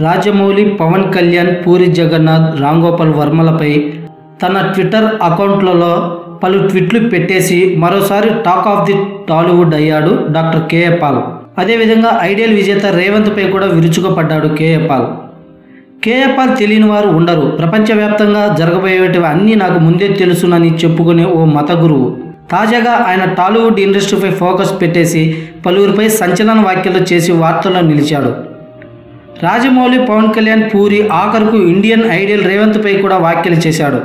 రాజమౌళి పవన్ కళ్యాణ్ పూరి జగన్నాథ్ రాంగోపాల్ వర్మలపై తన ట్విట్టర్ అకౌంట్లలో పలు ట్వీట్లు పెట్టేసి మరోసారి టాక్ ఆఫ్ ది టాలీవుడ్ అయ్యాడు డాక్టర్ కేఏ పాల్. అదేవిధంగా ఐడియల్ విజేత రేవంత్పై కూడా విరుచుకుపడ్డాడు కేఏ పాల్. కేఏ పాల్ తెలియని వారు ఉండరు. ప్రపంచవ్యాప్తంగా జరగబోయేటివి అన్నీ నాకు ముందే తెలుసునని చెప్పుకునే ఓ మత గురువు. తాజాగా ఆయన టాలీవుడ్ ఇండస్ట్రీపై ఫోకస్ పెట్టేసి పలువురిపై సంచలన వ్యాఖ్యలు చేసి వార్తల్లో నిలిచాడు. రాజమౌళి పవన్ కళ్యాణ్ పూరి ఆఖరుకు ఇండియన్ ఐడియల్ రేవంత్పై కూడా వ్యాఖ్యలు చేశాడు.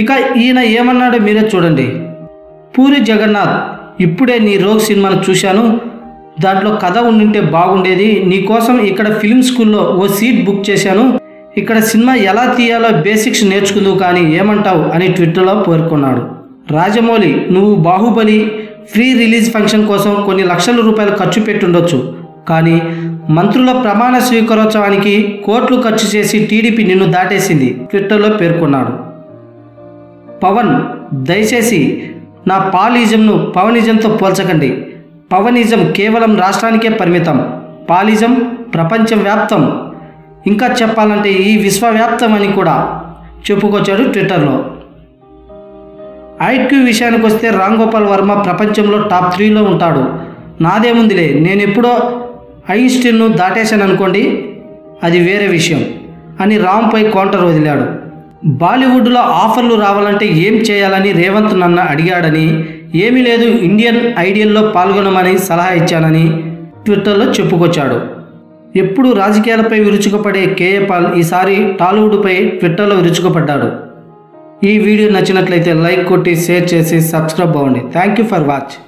ఇక ఈయన ఏమన్నాడో మీరే చూడండి. పూరి జగన్నాథ్ ఇప్పుడే నీ రోగ్ సినిమాను చూశాను. దాంట్లో కథ ఉండింటే బాగుండేది. నీకోసం ఇక్కడ ఫిల్మ్ స్కూల్లో ఓ సీట్ బుక్ చేశాను. ఇక్కడ సినిమా ఎలా తీయాలో బేసిక్స్ నేర్చుకుందువు కానీ ఏమంటావు అని ట్విట్టర్లో పేర్కొన్నాడు. రాజమౌళి నువ్వు బాహుబలి ఫ్రీ రిలీజ్ ఫంక్షన్ కోసం కొన్ని లక్షల రూపాయలు ఖర్చు పెట్టుండొచ్చు. కానీ మంత్రుల ప్రమాణ స్వీకారోత్సవానికి కోట్లు ఖర్చు చేసి టీడీపీ నిన్ను దాటేసింది ట్విట్టర్లో పేర్కొన్నాడు. పవన్ దయచేసి నా పాలిజంను పవనిజంతో పోల్చకండి. పవనిజం కేవలం రాష్ట్రానికే పరిమితం. పాలిజం ప్రపంచవ్యాప్తం. ఇంకా చెప్పాలంటే ఈ విశ్వవ్యాప్తం అని కూడా చెప్పుకొచ్చాడు ట్విట్టర్లో. ఐక్యూ విషయానికి వస్తే రామ్ గోపాల్ వర్మ ప్రపంచంలో టాప్ త్రీలో ఉంటాడు. నాదేముందిలే నేను ఎప్పుడో ఐన్స్టీన్ను దాటేశాను అనుకోండి అది వేరే విషయం అని రామ్పై కౌంటర్ వదిలాడు. బాలీవుడ్లో ఆఫర్లు రావాలంటే ఏం చేయాలని రేవంత్ నన్ను అడిగాడని ఏమీ లేదు ఇండియన్ ఐడియల్లో పాల్గొనమని సలహా ఇచ్చానని ట్విట్టర్లో చెప్పుకొచ్చాడు. ఎప్పుడు రాజకీయాలపై విరుచుకుపడే కేఏ పాల్ ఈసారి టాలీవుడ్పై ట్విట్టర్లో విరుచుకుపడ్డాడు. ఈ వీడియో నచ్చినట్లయితే లైక్ కొట్టి షేర్ చేసి సబ్స్క్రైబ్ అవ్వండి. Thank you for watch.